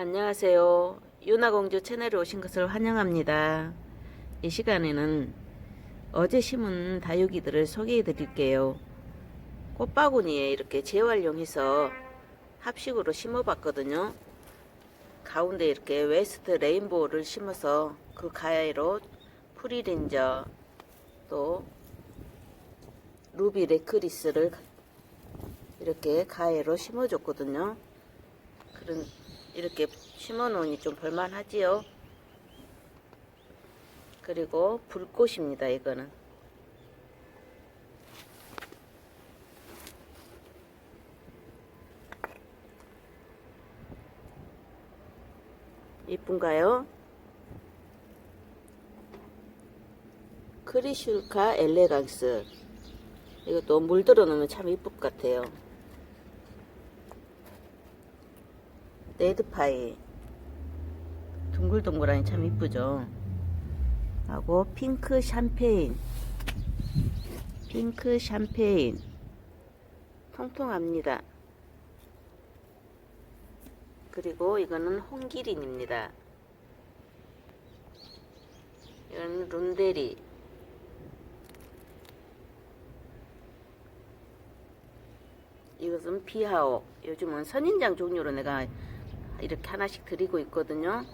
안녕하세요. 유나공주 채널에 오신 것을 환영합니다. 이 시간에는 어제 심은 다육이들을 소개해 드릴게요. 꽃바구니에 이렇게 재활용해서 합식으로 심어 봤거든요. 가운데 이렇게 웨스트 레인보우를 심어서 그 가야로 프리렌저 또 루비 레크리스를 이렇게 가해로 심어줬거든요. 그런 이렇게 심어놓으니 좀 볼만하지요. 그리고 불꽃입니다. 이거는 이쁜가요? 크리슐카 엘레강스 이것도 물 들어 놓으면 참 이쁠 것 같아요. 레드파이. 둥글둥글하니 참 이쁘죠? 하고 핑크 샴페인. 핑크 샴페인. 통통합니다. 그리고 이거는 홍기린입니다. 이건 룬데리. 이것은 비하오. 요즘은 선인장 종류로 내가 이렇게 하나씩 드리고 있거든요.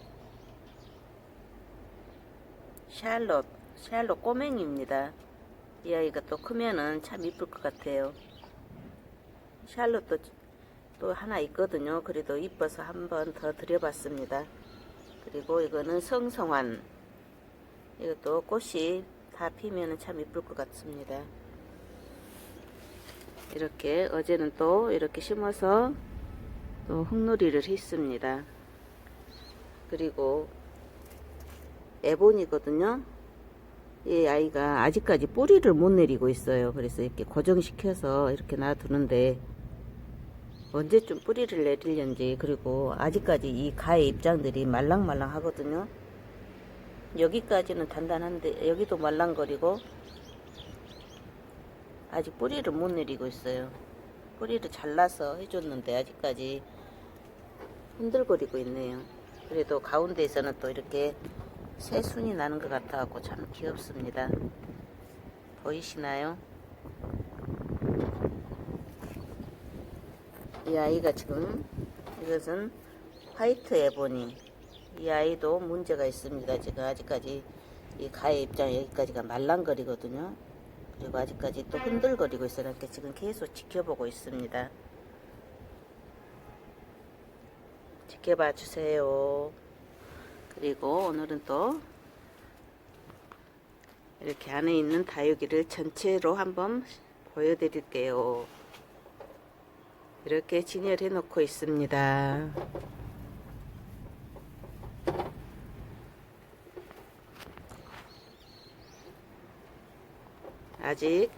샬롯, 샬롯 꼬맹이입니다. 이 아이가 또 크면은 참 이쁠 것 같아요. 샬롯도 또 하나 있거든요. 그래도 이뻐서 한 번 더 드려봤습니다. 그리고 이거는 성성환. 이것도 꽃이 다 피면은 참 이쁠 것 같습니다. 이렇게 어제는 또 이렇게 심어서 또 흙놀이를 했습니다. 그리고 에본이거든요. 이 아이가 아직까지 뿌리를 못 내리고 있어요. 그래서 이렇게 고정시켜서 이렇게 놔두는데 언제쯤 뿌리를 내리려는지 그리고 아직까지 이 가의 입장들이 말랑말랑 하거든요. 여기까지는 단단한데 여기도 말랑거리고 아직 뿌리를 못 내리고 있어요. 뿌리를 잘라서 해줬는데 아직까지 흔들거리고 있네요. 그래도 가운데에서는 또 이렇게 새순이 나는 것 같아갖고 참 귀엽습니다. 보이시나요? 이 아이가 지금 이것은 화이트 에보니 이 아이도 문제가 있습니다. 지금 아직까지 이 가의 입장 여기까지가 말랑거리거든요. 그리고 아직까지 또 흔들거리고 있어요. 지금 계속 지켜보고 있습니다. 지켜봐 주세요. 그리고 오늘은 또 이렇게 안에 있는 다육이를 전체로 한번 보여드릴게요. 이렇게 진열해 놓고 있습니다. 아직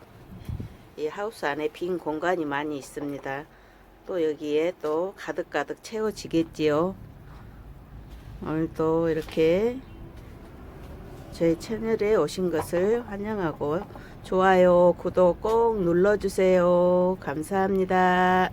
이 하우스 안에 빈 공간이 많이 있습니다. 또 여기에 또 가득가득 채워지겠지요. 오늘도 이렇게 저희 채널에 오신 것을 환영하고 좋아요, 구독 꼭 눌러주세요. 감사합니다.